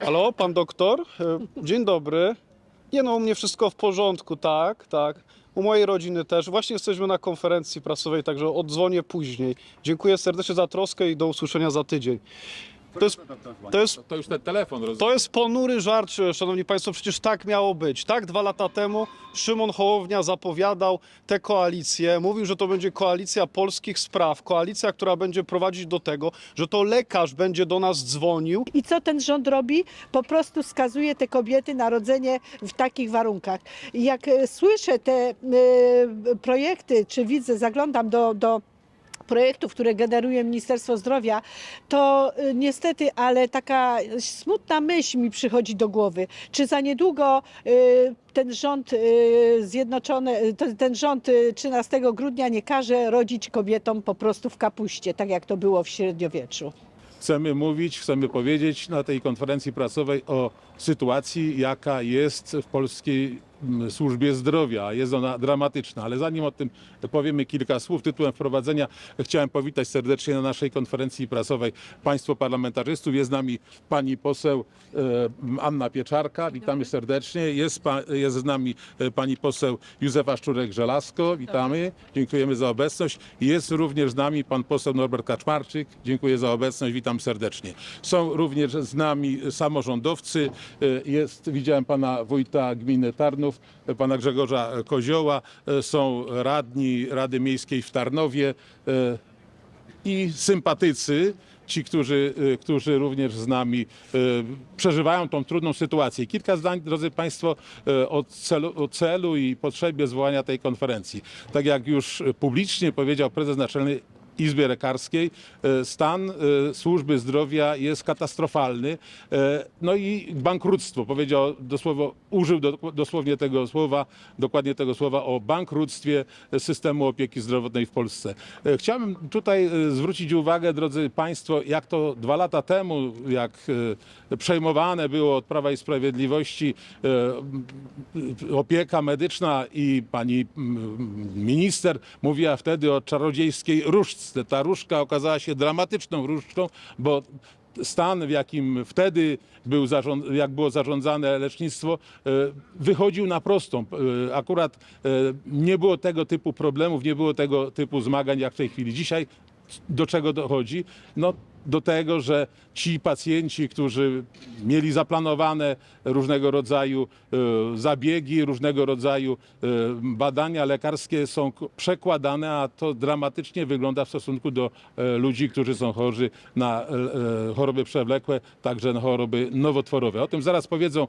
Halo, pan doktor? E, Dzień dobry. Nie no, u mnie wszystko w porządku, tak, tak. U mojej rodziny też. Właśnie jesteśmy na konferencji prasowej, także odzwonię później. Dziękuję serdecznie za troskę i do usłyszenia za tydzień. To jest, to jest To już ten telefon, rozumiem. To jest ponury żart, szanowni państwo, przecież tak miało być. Tak dwa lata temu Szymon Hołownia zapowiadał tę koalicję, mówił, że to będzie koalicja polskich spraw, koalicja, która będzie prowadzić do tego, że to lekarz będzie do nas dzwonił I co ten rząd robi? Po prostu skazuje te kobiety na rodzenie w takich warunkach. I Jak e, słyszę te e, projekty, czy widzę, zaglądam do, do projektów, które generuje Ministerstwo Zdrowia, to e, niestety, ale taka smutna myśl mi przychodzi do głowy. Czy za niedługo e, ten rząd e, zjednoczony, ten- rząd e, 13 grudnia nie każe rodzić kobietom po prostu w kapuście, tak jak to było w średniowieczu? Chcemy mówić, chcemy powiedzieć na tej konferencji prasowej o sytuacji, jaka jest w polskiej mm, służbie zdrowia. Jest ona dramatyczna, ale zanim o tym powiemy kilka słów, tytułem wprowadzenia chciałem powitać serdecznie na naszej konferencji prasowej Państwo parlamentarzystów. Jest z nami pani poseł e, Anna Pieczarka, witamy serdecznie. Jest, jest z nami e, pani poseł Józefa Szczurek-Żelazko, witamy, dziękujemy za obecność. Jest również z nami pan poseł Norbert Kaczmarczyk, dziękuję za obecność, witam serdecznie. Są również z nami samorządowcy, jest, widziałem pana wójta gminy Tarnów, e, pana Grzegorza Kozioła, E, są radni Rady Miejskiej w Tarnowie e, i sympatycy, ci, którzy, którzy również z nami przeżywają tą trudną sytuację. Kilka zdań, drodzy Państwo, o celu, o celu i potrzebie zwołania tej konferencji. Tak jak już publicznie powiedział prezes Naczelnej Izby Lekarskiej, e, stan e, służby zdrowia jest katastrofalny. E, No i bankructwo, powiedział dosłowo, użył do, dosłownie tego słowa, dokładnie tego słowa o bankructwie systemu opieki zdrowotnej w Polsce. Chciałbym tutaj zwrócić uwagę, drodzy Państwo, jak to dwa lata temu, jak przejmowane było od Prawa i Sprawiedliwości opieka medyczna i pani mm, minister mówiła wtedy o czarodziejskiej różdżce. Ta różdżka okazała się dramatyczną różdżką, bo stan, w jakim wtedy był zarząd, jak było zarządzane lecznictwo, e, wychodził na prostą. E, Akurat e, nie było tego typu problemów, nie było tego typu zmagań jak w tej chwili. Dzisiaj do czego dochodzi? No, do tego, że ci pacjenci, którzy mieli zaplanowane różnego rodzaju e, zabiegi, różnego rodzaju e, badania lekarskie są przekładane, a to dramatycznie wygląda w stosunku do e, ludzi, którzy są chorzy na choroby przewlekłe, także na choroby nowotworowe. O tym zaraz powiedzą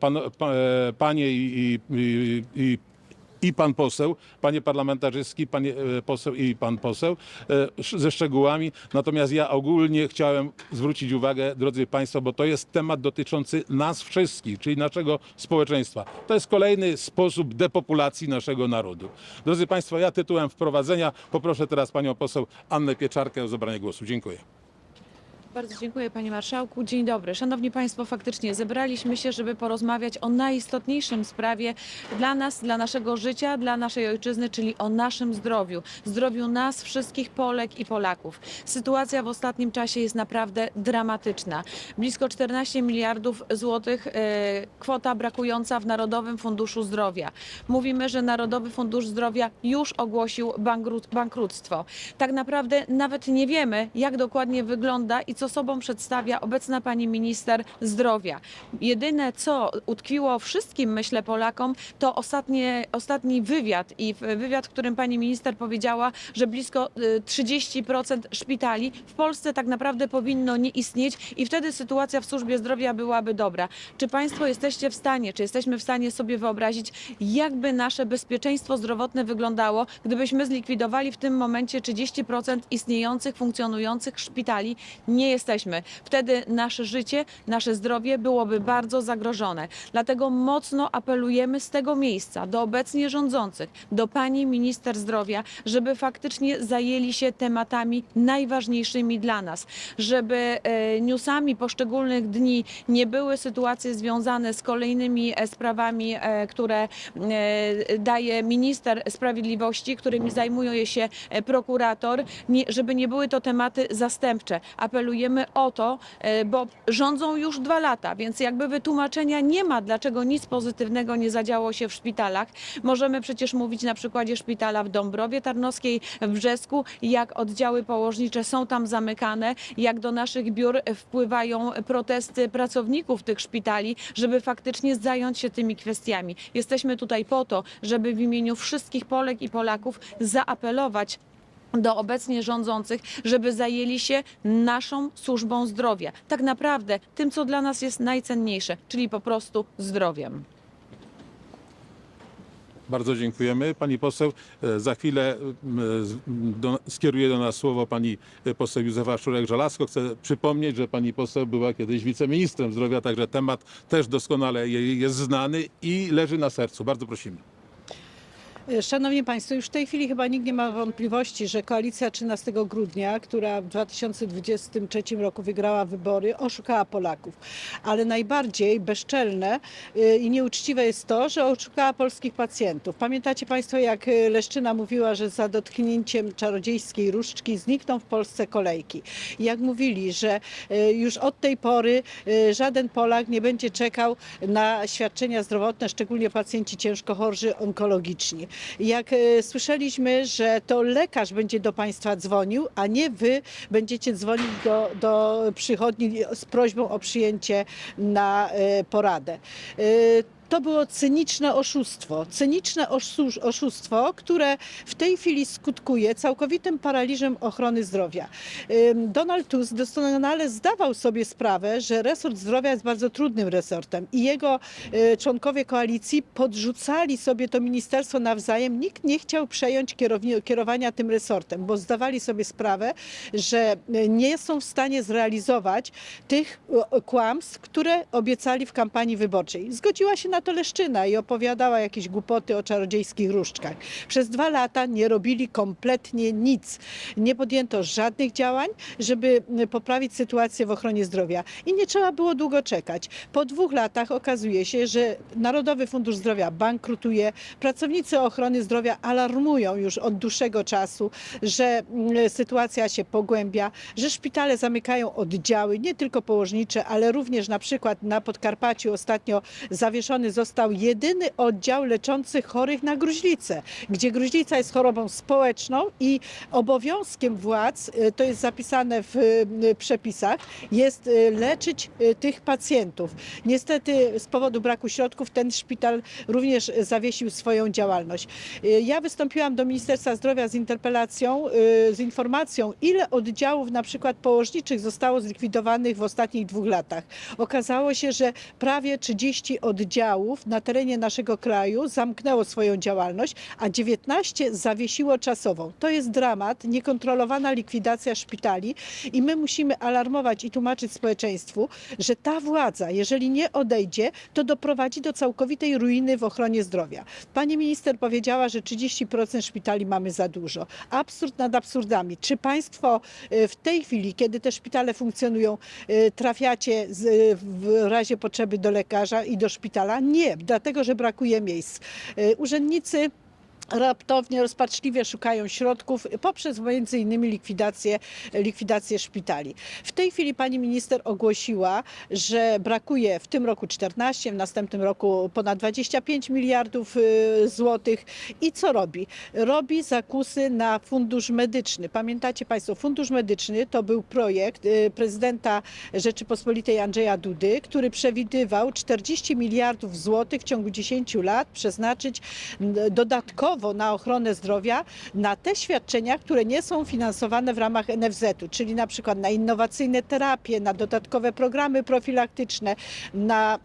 pan, pa, panie i, i, i, i pan poseł, panie parlamentarzystki, panie e, poseł i pan poseł e, ze szczegółami. Natomiast ja ogólnie chciałem zwrócić uwagę, drodzy państwo, bo to jest temat dotyczący nas wszystkich, czyli naszego społeczeństwa. To jest kolejny sposób depopulacji naszego narodu. Drodzy państwo, ja tytułem wprowadzenia poproszę teraz panią poseł Annę Pieczarkę o zabranie głosu. Dziękuję. Bardzo dziękuję panie marszałku. Dzień dobry. Szanowni państwo, faktycznie zebraliśmy się, żeby porozmawiać o najistotniejszym sprawie dla nas, dla naszego życia, dla naszej ojczyzny, czyli o naszym zdrowiu. Zdrowiu nas, wszystkich Polek i Polaków. Sytuacja w ostatnim czasie jest naprawdę dramatyczna. Blisko 14 miliardów złotych e, kwota brakująca w Narodowym Funduszu Zdrowia. Mówimy, że Narodowy Fundusz Zdrowia już ogłosił bankructwo. Tak naprawdę nawet nie wiemy, jak dokładnie wygląda i co sobą przedstawia obecna pani minister zdrowia. Jedyne, co utkwiło wszystkim, myślę, Polakom, to ostatnie, ostatni wywiad i wywiad, w którym pani minister powiedziała, że blisko y, 30% szpitali w Polsce tak naprawdę powinno nie istnieć i wtedy sytuacja w służbie zdrowia byłaby dobra. Czy państwo jesteście w stanie, czy jesteśmy w stanie sobie wyobrazić, jakby nasze bezpieczeństwo zdrowotne wyglądało, gdybyśmy zlikwidowali w tym momencie 30% istniejących, funkcjonujących szpitali? Nie jesteśmy. Wtedy nasze życie, nasze zdrowie byłoby bardzo zagrożone. Dlatego mocno apelujemy z tego miejsca do obecnie rządzących, do pani minister zdrowia, żeby faktycznie zajęli się tematami najważniejszymi dla nas, żeby e, newsami poszczególnych dni nie były sytuacje związane z kolejnymi e, sprawami, e, które daje minister sprawiedliwości, którymi zajmuje się prokurator, żeby nie były to tematy zastępcze. Apelujemy apelujemy o to, e, bo rządzą już dwa lata, więc jakby wytłumaczenia nie ma, dlaczego nic pozytywnego nie zadziało się w szpitalach. Możemy przecież mówić na przykładzie szpitala w Dąbrowie Tarnowskiej, w Brzesku, jak oddziały położnicze są tam zamykane, jak do naszych biur wpływają protesty pracowników tych szpitali, żeby faktycznie zająć się tymi kwestiami. Jesteśmy tutaj po to, żeby w imieniu wszystkich Polek i Polaków zaapelować do obecnie rządzących, żeby zajęli się naszą służbą zdrowia. Tak naprawdę tym, co dla nas jest najcenniejsze, czyli po prostu zdrowiem. Bardzo dziękujemy. Pani poseł, e, za chwilę z- do, skieruje do nas słowo pani e, poseł Józefa Szurek-Żelazko. Chcę przypomnieć, że pani poseł była kiedyś wiceministrem zdrowia, także temat też doskonale jej jest znany i leży na sercu. Bardzo prosimy. Szanowni Państwo, już w tej chwili chyba nikt nie ma wątpliwości, że koalicja 13 grudnia, która w 2023 roku wygrała wybory, oszukała Polaków. Ale najbardziej bezczelne y, i nieuczciwe jest to, że oszukała polskich pacjentów. Pamiętacie Państwo, jak Leszczyna mówiła, że za dotknięciem czarodziejskiej różdżki znikną w Polsce kolejki. Jak mówili, że y, już od tej pory y, żaden Polak nie będzie czekał na świadczenia zdrowotne, szczególnie pacjenci ciężko chorzy onkologiczni. Jak e, słyszeliśmy, że to lekarz będzie do Państwa dzwonił, a nie Wy będziecie dzwonić do, do przychodni z prośbą o przyjęcie na e, poradę. To było cyniczne oszustwo. Cyniczne oszu- oszustwo, które w tej chwili skutkuje całkowitym paraliżem ochrony zdrowia. Donald Tusk doskonale zdawał sobie sprawę, że resort zdrowia jest bardzo trudnym resortem i jego y, członkowie koalicji podrzucali sobie to ministerstwo nawzajem. Nikt nie chciał przejąć kierowania tym resortem, bo zdawali sobie sprawę, że y, nie są w stanie zrealizować tych y, kłamstw, które obiecali w kampanii wyborczej. Zgodziła się na to Leszczyna i opowiadała jakieś głupoty o czarodziejskich różdżkach. Przez dwa lata nie robili kompletnie nic. Nie podjęto żadnych działań, żeby y, poprawić sytuację w ochronie zdrowia. I nie trzeba było długo czekać. Po dwóch latach okazuje się, że Narodowy Fundusz Zdrowia bankrutuje. Pracownicy ochrony zdrowia alarmują już od dłuższego czasu, że mm, sytuacja się pogłębia, że szpitale zamykają oddziały, nie tylko położnicze, ale również na przykład na Podkarpaciu ostatnio zawieszony został jedyny oddział leczący chorych na gruźlicę, gdzie gruźlica jest chorobą społeczną i obowiązkiem władz, y, to jest zapisane w y, przepisach, jest y, leczyć tych pacjentów. Niestety z powodu braku środków ten szpital również zawiesił swoją działalność. Ja wystąpiłam do Ministerstwa Zdrowia z interpelacją, z informacją, ile oddziałów na przykład położniczych zostało zlikwidowanych w ostatnich dwóch latach. Okazało się, że prawie 30 oddziałów na terenie naszego kraju zamknęło swoją działalność, a 19 zawiesiło czasową. To jest dramat, niekontrolowana likwidacja szpitali i my musimy alarmować i tłumaczyć społeczeństwu, że ta władza, jeżeli nie odejdzie, to doprowadzi do całkowitej ruiny w ochronie zdrowia. Pani minister powiedziała, że 30% szpitali mamy za dużo. Absurd nad absurdami. Czy państwo y, w tej chwili, kiedy te szpitale funkcjonują, y, trafiacie y, w razie potrzeby do lekarza i do szpitala? Nie, dlatego że brakuje miejsc. Y, Urzędnicy raptownie, rozpaczliwie szukają środków poprzez między innymi likwidację, likwidację szpitali. W tej chwili pani minister ogłosiła, że brakuje w tym roku 14, w następnym roku ponad 25 miliardów y, złotych. I co robi? Robi zakusy na fundusz medyczny. Pamiętacie państwo, fundusz medyczny to był projekt y, prezydenta Rzeczypospolitej Andrzeja Dudy, który przewidywał 40 miliardów złotych w ciągu 10 lat przeznaczyć n- dodatkowo na ochronę zdrowia na te świadczenia, które nie są finansowane w ramach NFZ-u, czyli na przykład na innowacyjne terapie, na dodatkowe programy profilaktyczne, na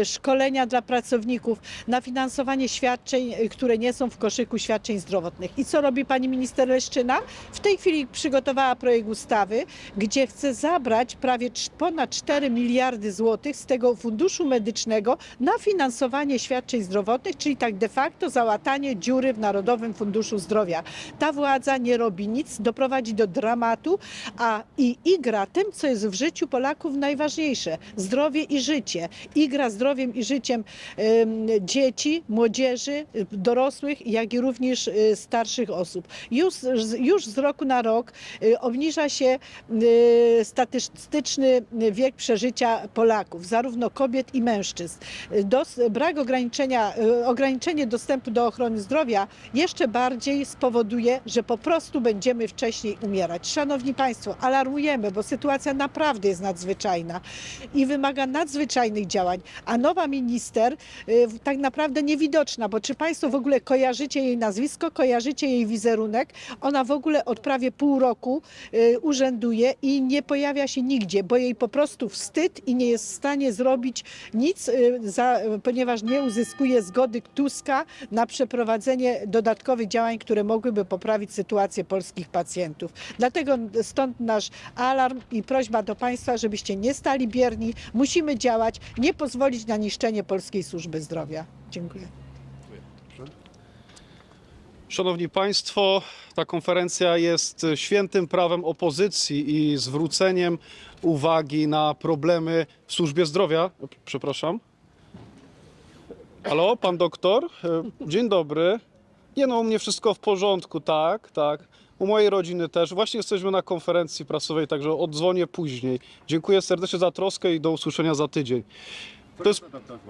y, szkolenia dla pracowników, na finansowanie świadczeń, y, które nie są w koszyku świadczeń zdrowotnych. I co robi pani minister Leszczyna? W tej chwili przygotowała projekt ustawy, gdzie chce zabrać prawie ponad 4 miliardy złotych z tego funduszu medycznego na finansowanie świadczeń zdrowotnych, czyli tak de facto załatanie dziur dziury w Narodowym Funduszu Zdrowia. Ta władza nie robi nic, doprowadzi do dramatu, a i igra tym, co jest w życiu Polaków najważniejsze zdrowie i życie. Igra zdrowiem i życiem em, dzieci, młodzieży, y, dorosłych, jak i również y, starszych osób. Już, już z roku na rok y, obniża się y, statystyczny wiek przeżycia Polaków, zarówno kobiet i mężczyzn. Y, Dos, brak ograniczenia, y, ograniczenie dostępu do ochrony zdrowia jeszcze bardziej spowoduje, że po prostu będziemy wcześniej umierać. Szanowni Państwo, alarmujemy, bo sytuacja naprawdę jest nadzwyczajna i wymaga nadzwyczajnych działań. A nowa minister y, tak naprawdę niewidoczna, bo czy Państwo w ogóle kojarzycie jej nazwisko, kojarzycie jej wizerunek? Ona w ogóle od prawie pół roku y, urzęduje i nie pojawia się nigdzie, bo jej po prostu wstyd i nie jest w stanie zrobić nic, y, za, ponieważ nie uzyskuje zgody Tuska na przeprowadzenie dodatkowych działań, które mogłyby poprawić sytuację polskich pacjentów. Dlatego stąd nasz alarm i prośba do Państwa, żebyście nie stali bierni. Musimy działać, nie pozwolić na niszczenie polskiej służby zdrowia. Dziękuję. Szanowni Państwo, ta konferencja jest świętym prawem opozycji i zwróceniem uwagi na problemy w służbie zdrowia. Przepraszam. Halo, pan doktor? E, Dzień dobry. Nie no, u mnie wszystko w porządku, tak, tak. U mojej rodziny też. Właśnie jesteśmy na konferencji prasowej, także odzwonię później. Dziękuję serdecznie za troskę i do usłyszenia za tydzień. To jest,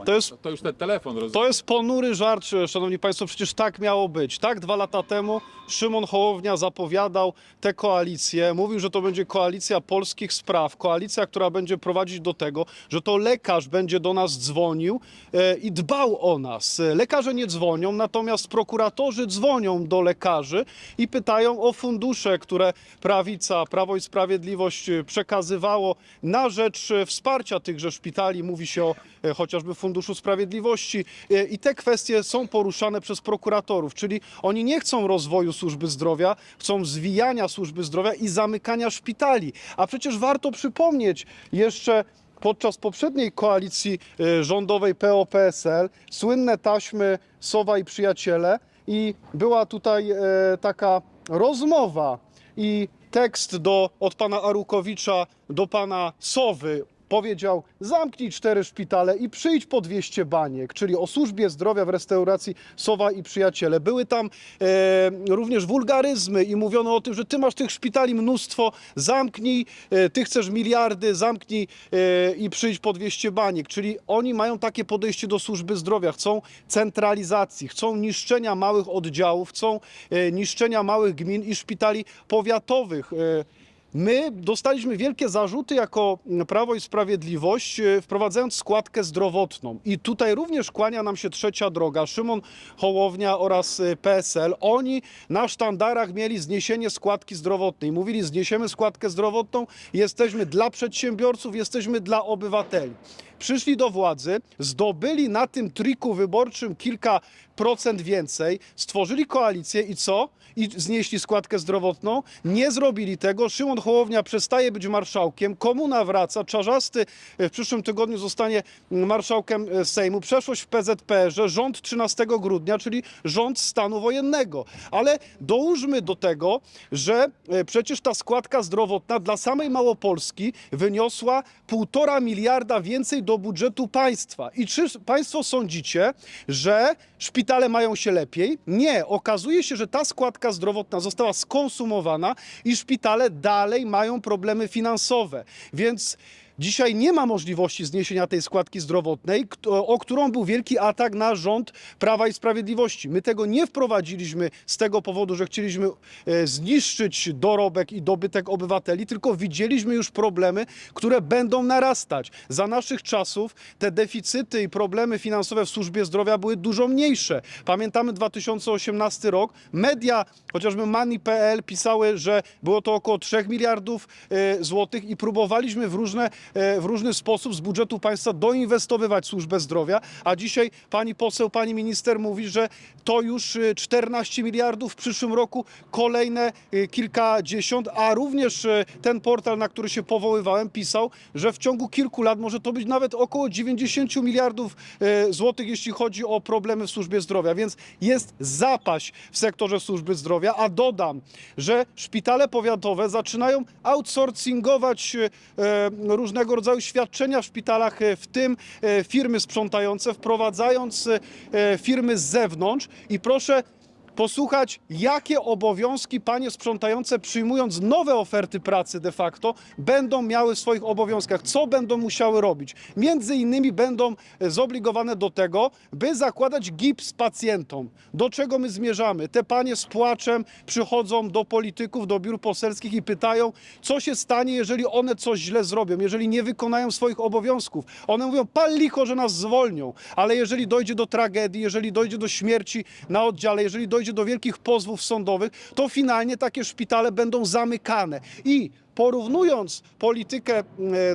to jest To już ten telefon, rozumiem. to jest ponury żart, szanowni państwo, przecież tak miało być. Tak dwa lata temu Szymon Hołownia zapowiadał tę koalicję, mówił, że to będzie koalicja polskich spraw, koalicja, która będzie prowadzić do tego, że to lekarz będzie do nas dzwonił e, i dbał o nas. Lekarze nie dzwonią, natomiast prokuratorzy dzwonią do lekarzy i pytają o fundusze, które prawica, Prawo i Sprawiedliwość przekazywało na rzecz wsparcia tychże szpitali. Mówi się o chociażby Funduszu Sprawiedliwości E, i te kwestie są poruszane przez prokuratorów, czyli oni nie chcą rozwoju służby zdrowia, chcą zwijania służby zdrowia i zamykania szpitali. A przecież warto przypomnieć jeszcze podczas poprzedniej koalicji e, rządowej PO-PSL słynne taśmy Sowa i Przyjaciele i była tutaj e, taka rozmowa i tekst do, od pana Arukowicza do pana Sowy powiedział zamknij cztery szpitale i przyjdź po 200 baniek, czyli o służbie zdrowia w restauracji Sowa i Przyjaciele. Były tam e, również wulgaryzmy i mówiono o tym, że ty masz tych szpitali mnóstwo, zamknij, e, ty chcesz miliardy, zamknij e, i przyjdź po 200 baniek. Czyli oni mają takie podejście do służby zdrowia, chcą centralizacji, chcą niszczenia małych oddziałów, chcą e, niszczenia małych gmin i szpitali powiatowych. E, My dostaliśmy wielkie zarzuty jako Prawo i Sprawiedliwość, e, wprowadzając składkę zdrowotną. I tutaj również kłania nam się trzecia droga. Szymon Hołownia oraz e, PSL. Oni na sztandarach mieli zniesienie składki zdrowotnej. Mówili, zniesiemy składkę zdrowotną, jesteśmy dla przedsiębiorców, jesteśmy dla obywateli. Przyszli do władzy, zdobyli na tym triku wyborczym kilka procent więcej, stworzyli koalicję i co? I znieśli składkę zdrowotną. Nie zrobili tego. Szymon Hołownia przestaje być marszałkiem. Komuna wraca. Czarzasty e, w przyszłym tygodniu zostanie marszałkiem e, Sejmu. Przeszłość w PZPR-ze, rząd 13 grudnia, czyli rząd stanu wojennego. Ale dołóżmy do tego, że e, przecież ta składka zdrowotna dla samej Małopolski wyniosła półtora miliarda więcej do budżetu państwa. I czy państwo sądzicie, że szpitale mają się lepiej? Nie. Okazuje się, że ta składka zdrowotna została skonsumowana i szpitale dalej mają problemy finansowe. Więc Dzisiaj nie ma możliwości zniesienia tej składki zdrowotnej, o którą był wielki atak na rząd Prawa i Sprawiedliwości. My tego nie wprowadziliśmy z tego powodu, że chcieliśmy e, zniszczyć dorobek i dobytek obywateli, tylko widzieliśmy już problemy, które będą narastać. Za naszych czasów te deficyty i problemy finansowe w służbie zdrowia były dużo mniejsze. Pamiętamy 2018 rok. Media, chociażby Money.pl pisały, że było to około 3 miliardów e, złotych i próbowaliśmy w różne w różny sposób z budżetu państwa doinwestowywać służbę zdrowia, a dzisiaj pani poseł, pani minister mówi, że to już e, 14 miliardów w przyszłym roku, kolejne e, kilkadziesiąt, a również e, ten portal, na który się powoływałem, pisał, że w ciągu kilku lat może to być nawet około 90 miliardów e, złotych, jeśli chodzi o problemy w służbie zdrowia, więc jest zapaść w sektorze służby zdrowia, a dodam, że szpitale powiatowe zaczynają outsourcingować e, różnego rodzaju świadczenia w szpitalach, e, w tym e, firmy sprzątające, wprowadzając e, firmy z zewnątrz. I proszę posłuchać, jakie obowiązki panie sprzątające, przyjmując nowe oferty pracy de facto, będą miały w swoich obowiązkach, co będą musiały robić. Między innymi będą e, zobligowane do tego, by zakładać gips pacjentom. Do czego my zmierzamy? Te panie z płaczem przychodzą do polityków, do biur poselskich i pytają, co się stanie, jeżeli one coś źle zrobią, jeżeli nie wykonają swoich obowiązków. One mówią, pal licho, że nas zwolnią, ale jeżeli dojdzie do tragedii, jeżeli dojdzie do śmierci na oddziale, jeżeli dojdzie do wielkich pozwów sądowych, to finalnie takie szpitale będą zamykane. I porównując politykę e,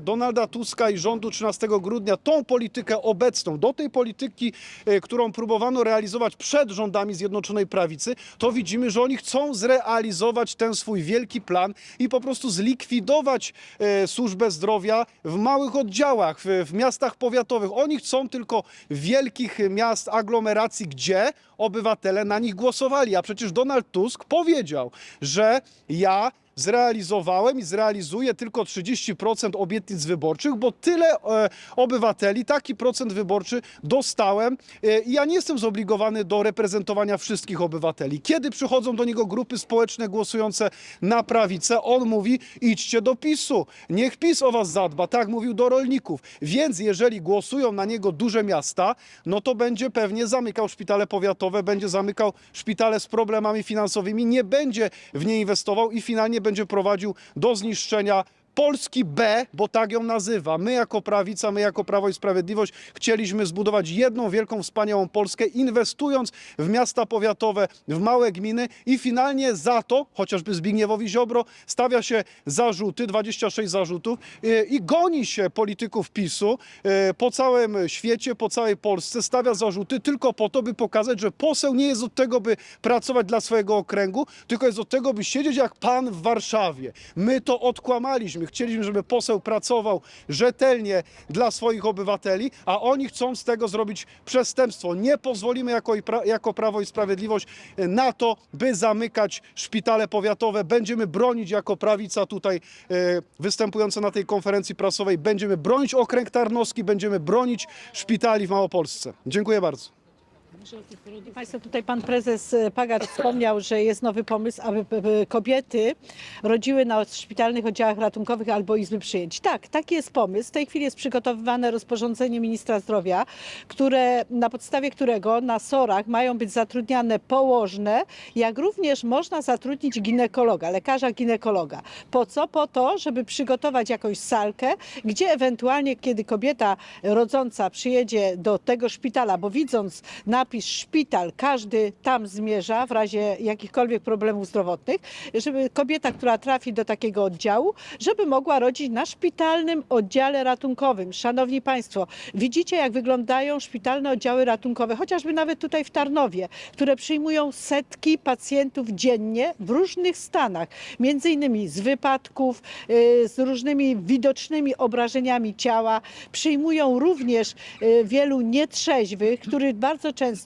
Donalda Tuska i rządu 13 grudnia, tą politykę obecną, do tej polityki, e, którą próbowano realizować przed rządami Zjednoczonej Prawicy, to widzimy, że oni chcą zrealizować ten swój wielki plan i po prostu zlikwidować e, służbę zdrowia w małych oddziałach, w, w miastach powiatowych. Oni chcą tylko wielkich miast, aglomeracji, gdzie obywatele na nich głosowali. A przecież Donald Tusk powiedział, że ja zrealizowałem i zrealizuję tylko 30% obietnic wyborczych, bo tyle e, obywateli, taki procent wyborczy dostałem e, i ja nie jestem zobligowany do reprezentowania wszystkich obywateli. Kiedy przychodzą do niego grupy społeczne głosujące na prawicę, on mówi idźcie do PiSu, niech PiS o was zadba, tak mówił do rolników. Więc jeżeli głosują na niego duże miasta, no to będzie pewnie zamykał szpitale powiatowe, będzie zamykał szpitale z problemami finansowymi, nie będzie w nie inwestował i finalnie będzie prowadził do zniszczenia Polski B, bo tak ją nazywa. My jako prawica, my jako Prawo i Sprawiedliwość chcieliśmy zbudować jedną wielką, wspaniałą Polskę, inwestując w miasta powiatowe, w małe gminy i finalnie za to, chociażby Zbigniewowi Ziobro, stawia się zarzuty, 26 zarzutów yy, i goni się polityków PiSu yy, po całym świecie, po całej Polsce, stawia zarzuty tylko po to, by pokazać, że poseł nie jest od tego, by pracować dla swojego okręgu, tylko jest od tego, by siedzieć jak pan w Warszawie. My to odkłamaliśmy. Chcieliśmy, żeby poseł pracował rzetelnie dla swoich obywateli, a oni chcą z tego zrobić przestępstwo. Nie pozwolimy jako, jako Prawo i Sprawiedliwość e, na to, by zamykać szpitale powiatowe. Będziemy bronić jako prawica tutaj e, występująca na tej konferencji prasowej. Będziemy bronić okręg tarnowski, będziemy bronić szpitali w Małopolsce. Dziękuję bardzo. Państwo, tutaj pan prezes e, Pagar wspomniał, że jest nowy pomysł, aby kobiety rodziły na szpitalnych oddziałach ratunkowych albo izby przyjęć. Tak, taki jest pomysł. W tej chwili jest przygotowywane rozporządzenie ministra zdrowia, które, na podstawie którego na SOR-ach mają być zatrudniane położne, jak również można zatrudnić ginekologa, lekarza ginekologa. Po co? Po to, żeby przygotować jakąś salkę, gdzie ewentualnie, kiedy kobieta rodząca przyjedzie do tego szpitala, bo widząc napis szpital, każdy tam zmierza w razie jakichkolwiek problemów zdrowotnych, żeby kobieta, która trafi do takiego oddziału, żeby mogła rodzić na szpitalnym oddziale ratunkowym. Szanowni Państwo, widzicie jak wyglądają szpitalne oddziały ratunkowe, chociażby nawet tutaj w Tarnowie, które przyjmują setki pacjentów dziennie w różnych stanach, między innymi z wypadków, y, z różnymi widocznymi obrażeniami ciała. Przyjmują również y, wielu nietrzeźwych, którzy bardzo często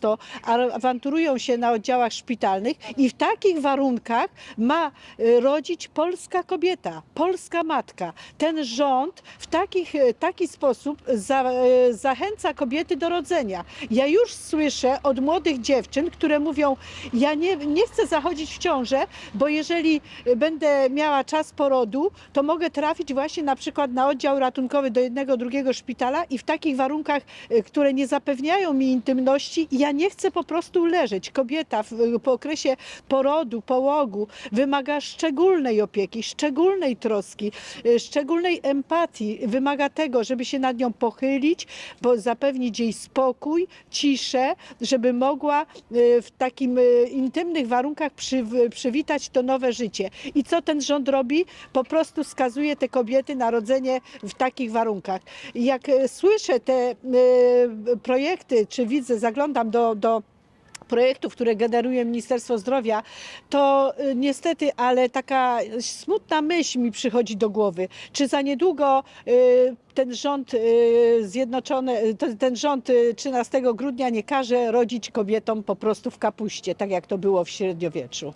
awanturują się na oddziałach szpitalnych i w takich warunkach ma y, rodzić polska kobieta, polska matka. Ten rząd w takich, y, taki sposób za, y, zachęca kobiety do rodzenia. Ja już słyszę od młodych dziewczyn, które mówią, ja nie, nie chcę zachodzić w ciążę, bo jeżeli będę miała czas porodu, to mogę trafić właśnie na przykład na oddział ratunkowy do jednego, drugiego szpitala i w takich warunkach, które nie zapewniają mi intymności, ja nie chcę po prostu leżeć. Kobieta w, po okresie porodu, połogu wymaga szczególnej opieki, szczególnej troski, y, szczególnej empatii. Wymaga tego, żeby się nad nią pochylić, bo zapewnić jej spokój, ciszę, żeby mogła y, w takim y, intymnych warunkach przy, przywitać to nowe życie. I co ten rząd robi? Po prostu skazuje te kobiety na rodzenie w takich warunkach. Jak słyszę te projekty, czy widzę, zaglądam do, do projektów, które generuje Ministerstwo Zdrowia, to y, niestety, ale taka smutna myśl mi przychodzi do głowy. Czy za niedługo y, ten rząd y, zjednoczony, ten, rząd y, 13 grudnia nie każe rodzić kobietom po prostu w kapuście, tak jak to było w średniowieczu?